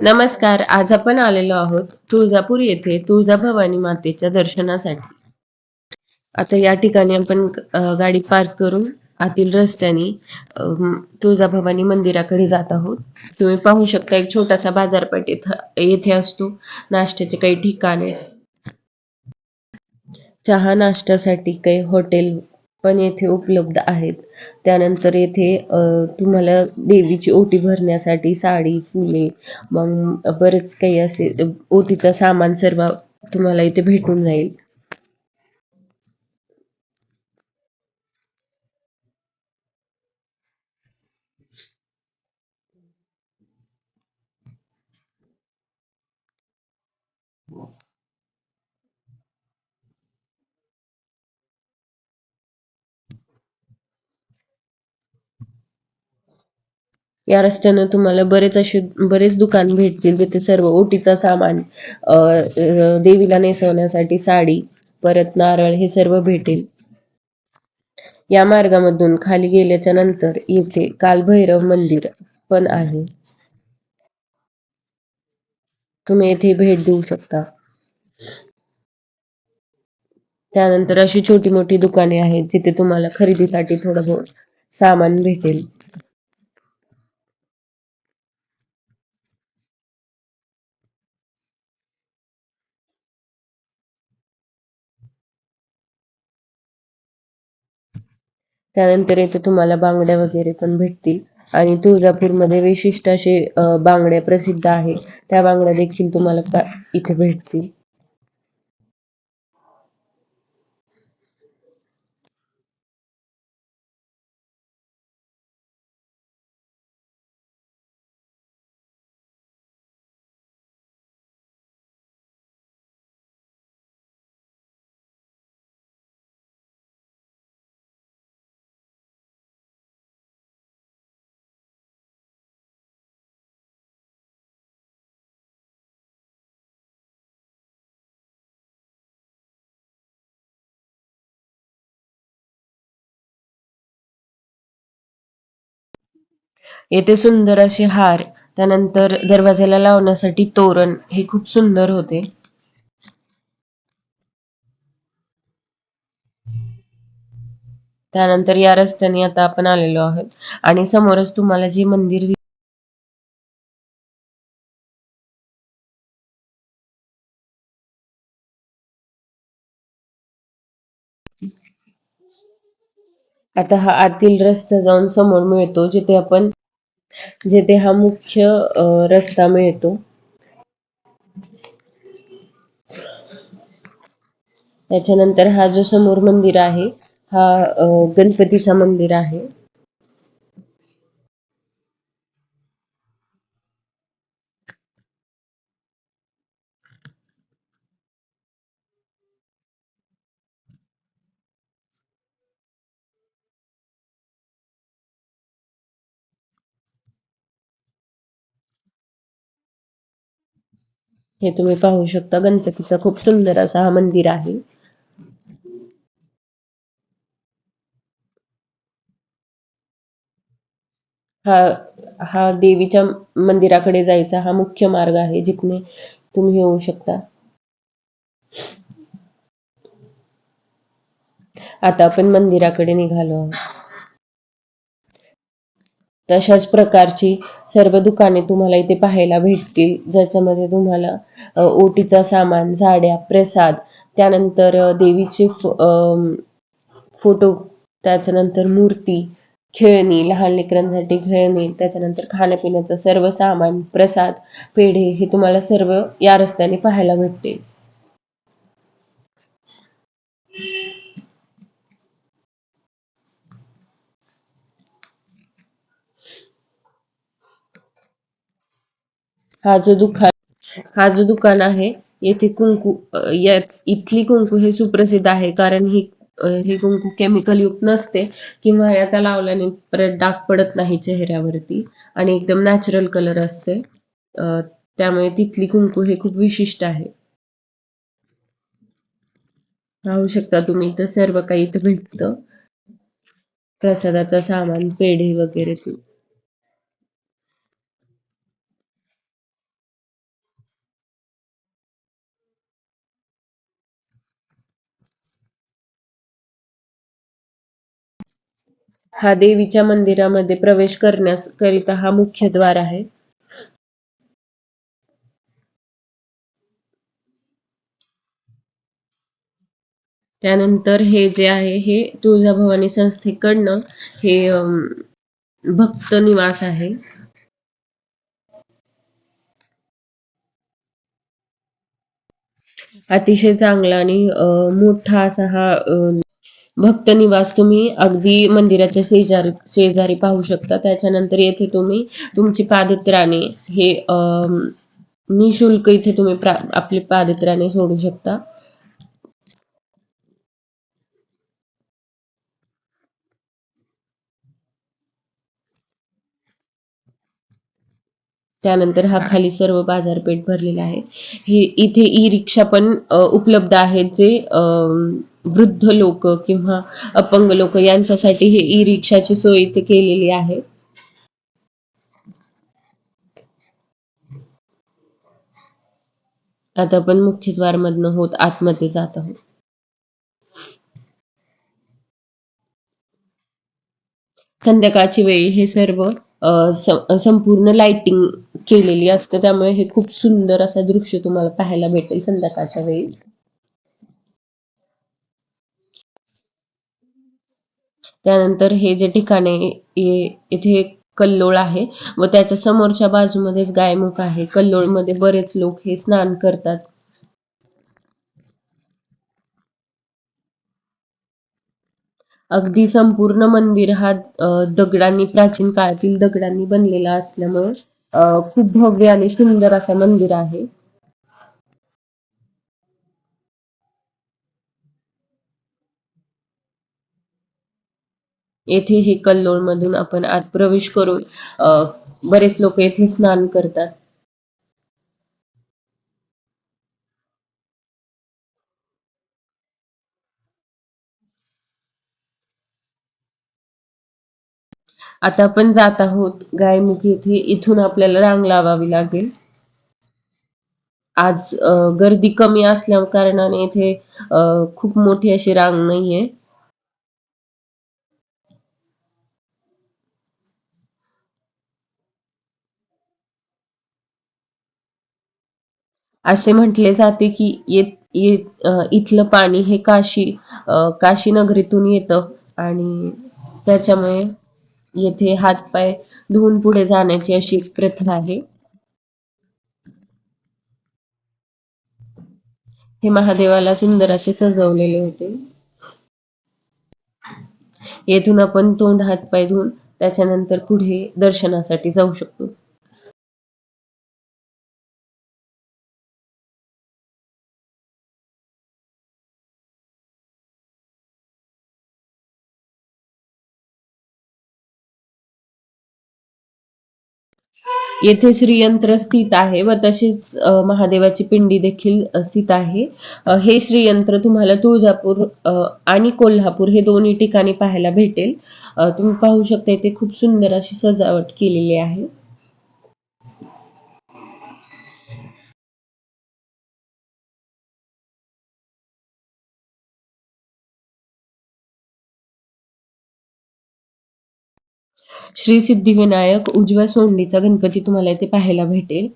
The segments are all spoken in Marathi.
नमस्कार आज आपण आलेलो आहोत तुळजापूर येथे तुळजाभवानी मातेच्या दर्शनासाठी. आता या ठिकाणी आपण गाडी पार्क करून आतील रस्त्याने तुळजाभवानी मंदिराकडे जात आहोत. तुम्ही पाहू शकता एक छोटासा बाजारपेठ इथं येथे असतो. नाश्त्याचे काही ठिकाणे चहा नाश्त्यासाठी काही हॉटेल पण येथे उपलब्ध आहेत. त्यानंतर येथे तुम्हाला देवीची ओटी भरण्यासाठी साडी फुले मग बरेच काही असे ओटीचा ओटीचं सामान सर्व तुम्हाला इथे भेटून जाईल. या रस्त्यानं तुम्हाला बरेच असे बरेच दुकान भेटतील. तिथे सर्व ओटीचा सामान देवीला नेसवण्यासाठी साडी परत नारळ हे सर्व भेटेल. या मार्गामधून खाली गेल्याच्यानंतर येथे कालभैरव मंदिर पण आहे. तुम्ही येथे भेट देऊ शकता. त्यानंतर अशी छोटी मोठी दुकाने आहेत जिथे तुम्हाला खरेदीसाठी थोडं बहुत सामान भेटेल. त्यानंतर इथे तुम्हाला बांगड्या वगैरे पण भेटतील. आणि तुळजापूरमध्ये विशिष्ट असे बांगड्या प्रसिद्ध आहेत. त्या बांगड्या देखील तुम्हाला इथे भेटतील. येथे सुंदर असे हार त्यानंतर दरवाजाला लावण्यासाठी तोरण हे खूप सुंदर होते. त्यानंतर या रस्त्याने आता आपण आलेलो आहोत. आणि समोरच तुम्हाला जे मंदिर आता हा आतील रस्ता जाऊन समोर मिळतो जिथे आपण जेथे हा मुख्य रस्ता मिळतो. त्याच्यानंतर हा जो समोर मंदिर आहे हा गणपतीचा मंदिर आहे. हे तुम्ही पाहू शकता. गणपतीचा खूप सुंदर असा हा मंदिर आहे. हा हा देवीच्या मंदिराकडे जायचा हा मुख्य मार्ग आहे जिथने तुम्ही येऊ शकता. आता आपण मंदिराकडे निघालो. आहोत तशाच प्रकारची सर्व दुकाने तुम्हाला इथे पाहायला भेटतील. ज्याच्यामध्ये तुम्हाला ओटीचा सामान साड्या प्रसाद त्यानंतर देवीचे फोटो त्याच्यानंतर मूर्ती खेळणी लहान लेकरांसाठी खेळणी त्याच्यानंतर खाण्यापिण्याचं सर्व सामान प्रसाद पेढे हे तुम्हाला सर्व या रस्त्याने पाहायला भेटते हा जो दुकान हा जो दुकान आहे येथे कुंकू या इथली कुंकू हे सुप्रसिद्ध आहे. कारण ही हे कुंकू केमिकल युक्त नसते किंवा याचा लावल्याने परत डाग पडत नाही चेहऱ्यावरती आणि एकदम नॅचरल कलर असते. त्यामुळे तिथली कुंकू हे खूप विशिष्ट आहे. पाहू शकता तुम्ही इथं सर्व काही इथं भेटतं. प्रसादाचं सामान पेढे वगैरे हा देवीच्या मंदिरामध्ये प्रवेश करण्यास करिता हा मुख्य द्वार आहे. त्यानंतर हे जे आहे हे तुळजाभवानी संस्थेकडनं हे भक्त निवास आहे. अतिशय चांगला आणि मोठा असा हा भक्त निवास तुम्ही अगदी मंदिराच्या शेजारी शेजारी पाहू शकता. त्याच्यानंतर येथे तुम्ही तुमची पादत्राणे हे निशुल्क इथे तुम्ही आपली पादत्राणे सोडू शकता. त्यानंतर हा खाली सर्व बाजारपेठ भरलेला आहे. हे इथे ई रिक्षा पण उपलब्ध आहेत जे अं वृद्ध लोक किंवा अपंग लोक यांच्यासाठी हे ई रिक्षाची सोय इथे केलेली आहे. आता आपण मुख्यद्वार मधनं होत आतमध्ये जात आहोत. संध्याकाळची वेळी हे सर्व संपूर्ण लाइटिंग केलेली असते. त्यामुळे हे खूप सुंदर असं दृश्य तुम्हाला पाहायला भेटेल संध्याकाळच्या वेळी. त्यानंतर हे जे ठिकाण आहे इथे कल्लोळ आहे व त्याच्या समोरच्या बाजूमध्येच गायमुख आहे. कल्लोळमध्ये बरेच लोक हे स्नान करतात. अगदी संपूर्ण मंदिर हा दगडांनी प्राचीन काळातील दगडांनी बनलेला असल्यामुळे खूप भव्य आणि सुंदर असा मंदिर आहे. येथे हे कल्लोळ मधून आपण आत प्रवेश करून बरेच लोक येथे स्नान करतात. आता आपण जात आहोत गायमुख येथे. इथून आपल्याला रांग लावावी लागेल. आज गर्दी कमी असल्या कारणाने इथे खूप मोठी अशी रांग नाहीये. असे म्हटले जाते की इथलं पाणी हे काशी काशी नगरीतून येतं आणि त्याच्यामुळे येथे हातपाय धुवून पुढे जाण्याची अशी एक प्रथा आहे. हे महादेवाला सुंदर असे सजवलेले होते. येथून आपण तोंड हातपाय धुवून त्याच्यानंतर पुढे दर्शनासाठी जाऊ शकतो. येथे श्रीयंत्र स्थित आहे व तसेच महादेवाची पिंडी देखील स्थित आहे. हे श्रीयंत्र तुम्हाला तुळजापूर आणि कोल्हापूर हे दोन्ही ठिकाणी पाहायला भेटेल. तुम्ही पाहू शकता इथे खूप सुंदर अशी सजावट केलेली आहे. श्री सिद्धिविनायक उजव्या सोंडीचा गणपती तुम्हाला इथे पाहायला भेटेल.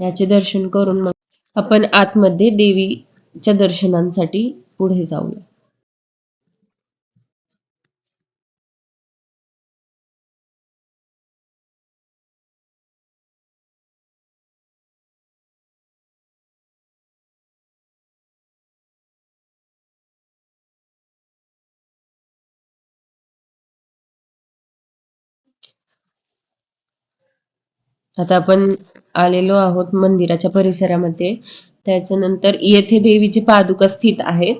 याचे दर्शन करून मग आपण आतमध्ये देवीच्या दर्शनांसाठी पुढे जाऊया. आता आपण आलेलो आहोत मंदिराच्या परिसरामध्ये. त्याच्यानंतर येथे देवीचे पादुका स्थित आहेत.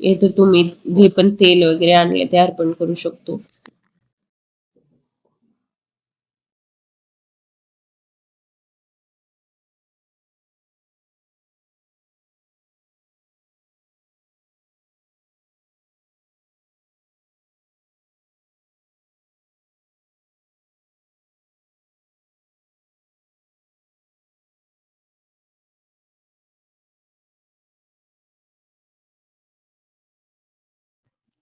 येथे तुम्ही जे पण तेल वगैरे आणले ते अर्पण करू शकतो.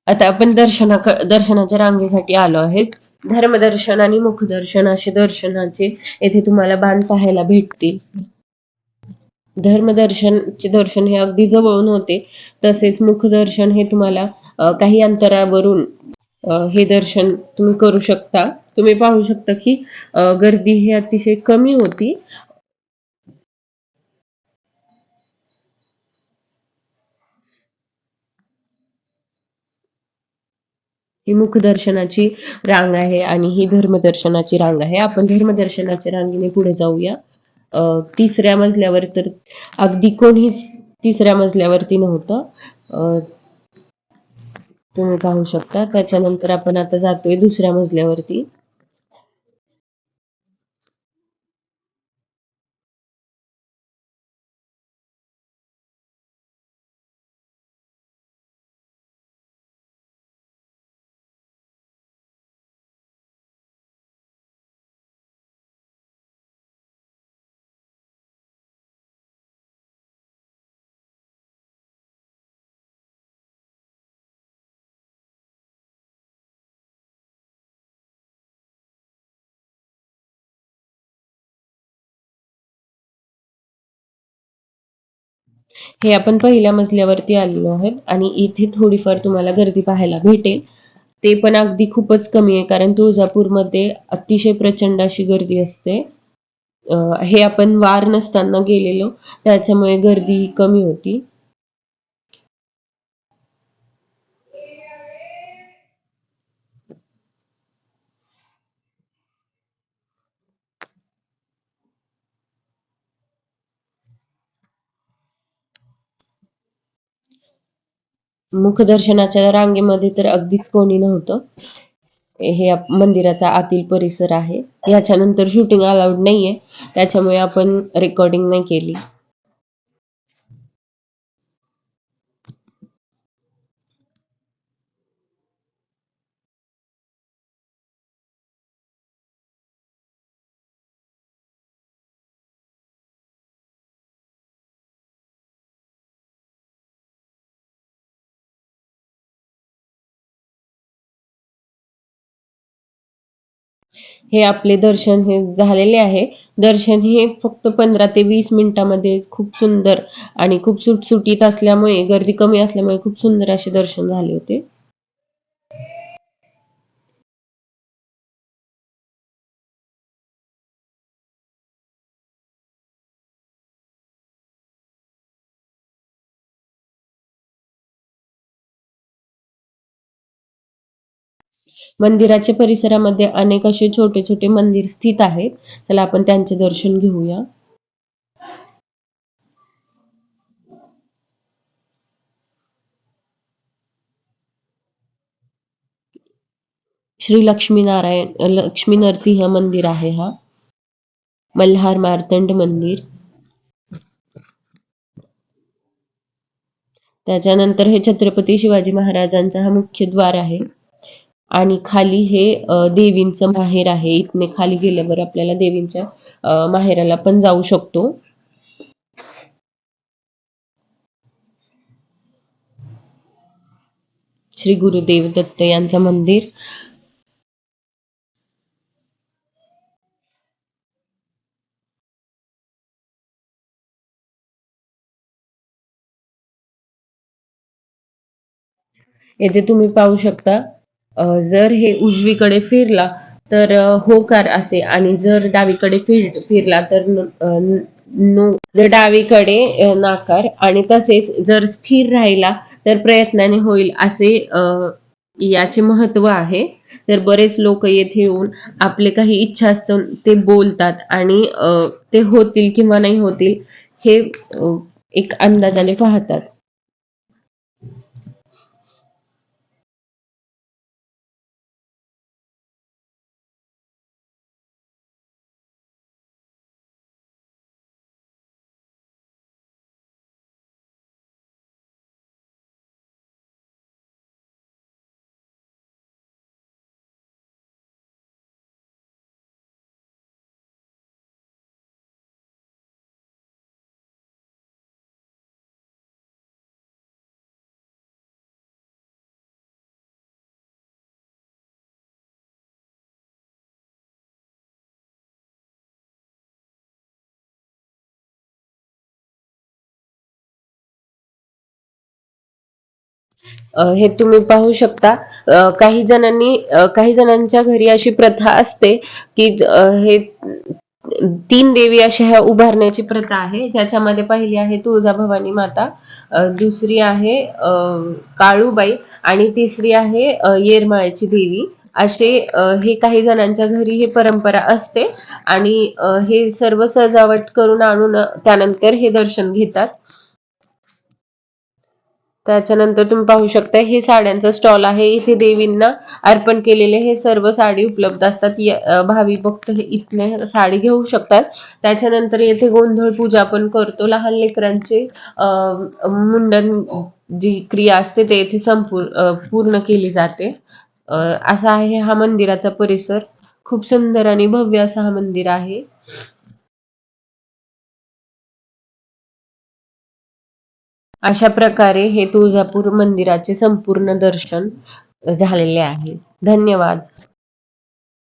आता आपण दर्शना दर्शनाच्या रांगेसाठी आलो आहेत. धर्मदर्शन आणि मुखदर्शन असे दर्शनाचे येथे तुम्हाला बाण पाहायला भेटतील. धर्मदर्शनचे दर्शन हे अगदी जवळून होते. तसेच मुखदर्शन हे तुम्हाला काही अंतरावरून हे दर्शन तुम्ही करू शकता. तुम्ही पाहू शकता की गर्दी ही अतिशय कमी होती. ही मुखदर्शनाची रांग आहे आणि ही धर्मदर्शनाची रांग आहे. आपण धर्मदर्शनाच्या रांगेने पुढे जाऊया. अ, तिसऱ्या मजल्यावर तर अगदी कोणीच तिसऱ्या मजल्यावरती नव्हतं. तुम्ही पाहू शकता. त्याच्यानंतर आपण आता जातोय दुसऱ्या मजल्यावरती. हे आपण पहिल्या मजल्यावरती आलेलो आहोत आणि इथे थोडीफार तुम्हाला गर्दी पाहायला भेटेल. ते पण अगदी खूपच कमी आहे कारण तुळजापूरमध्ये अतिशय प्रचंड अशी गर्दी असते. हे आपण वार नसताना गेलेलो त्याच्यामुळे गर्दी कमी होती. मुखदर्शनाच्या रांगेमध्ये तर अगदीच कोणी नव्हतं. हे मंदिराचा आतील परिसर आहे. याच्यानंतर शूटिंग अलाउड नाहीये. त्याच्यामुळे आपण रेकॉर्डिंग नाही केली. हे आपले दर्शन हे झालेले आहे. दर्शन हे फक्त पंधरा ते वीस मिनिटामध्ये खूप सुंदर आणि खूप सुटसुटीत असल्यामुळे गर्दी कमी असल्यामुळे खूप सुंदर असे दर्शन झाले होते. मंदिराच्या परिसरामध्ये अनेक असे छोटे छोटे मंदिर स्थित आहेत. चला आपण त्यांचे दर्शन घेऊया. श्री लक्ष्मीनारायण लक्ष्मी नरसिंह मंदिर आहे हा. मल्हार मार्तंड मंदिर. त्याच्यानंतर हे छत्रपती शिवाजी महाराजांचा हा मुख्य द्वार आहे. आणि खाली हे देवींचं माहेर आहे. इथने खाली गेल्यावर आपल्याला देवींच्या माहेराला पण जाऊ शकतो. श्री गुरुदेव दत्त यांचं मंदिर. येथे तुम्ही पाहू शकता. जर हे उजवीकडे फिरला तर होकार असे. आणि जर डावीकडे फिर फिरला तर न- नो जर डावीकडे नाकार. आणि तसेच जर स्थिर राहिला तर प्रयत्नाने होईल असे याचे महत्त्व आहे. तर बरेच लोक येथे येऊन आपले काही इच्छा असतं ते बोलतात. आणि ते होतील किंवा नाही होतील हे एक अंदाजाने पाहतात. हे तुम्ही पाहू शकता. काही जणांनी काही जणांच्या घरी अशी प्रथा असते की हे तीन देवी अशा ह्या उभारण्याची प्रथा आहे. ज्याच्यामध्ये पहिली आहे तुळजाभवानी माता दुसरी आहे काळूबाई आणि तिसरी आहे येरमाळ्याची देवी. असे हे काही जणांच्या घरी ही परंपरा असते आणि हे सर्व सजावट करून आणून त्यानंतर हे दर्शन घेतात. त्याच्यानंतर तुम्ही पाहू शकता हे साड्यांचा स्टॉल आहे. इथे देवींना अर्पण केलेले हे सर्व साडी उपलब्ध असतात. भावी भक्त हे इथले साडी घेऊ शकतात. त्याच्यानंतर येथे गोंधळ पूजा आपण करतो. लहान लेकरांचे मुंडन जी क्रिया असते ते येथे संपूर्ण पूर्ण केली जाते. असा आहे हा मंदिराचा परिसर. खूप सुंदर आणि भव्य असा हा मंदिर आहे. अशा प्रकारे हे तुळजापूर मंदिराचे संपूर्ण दर्शन झालेले आहे. धन्यवाद.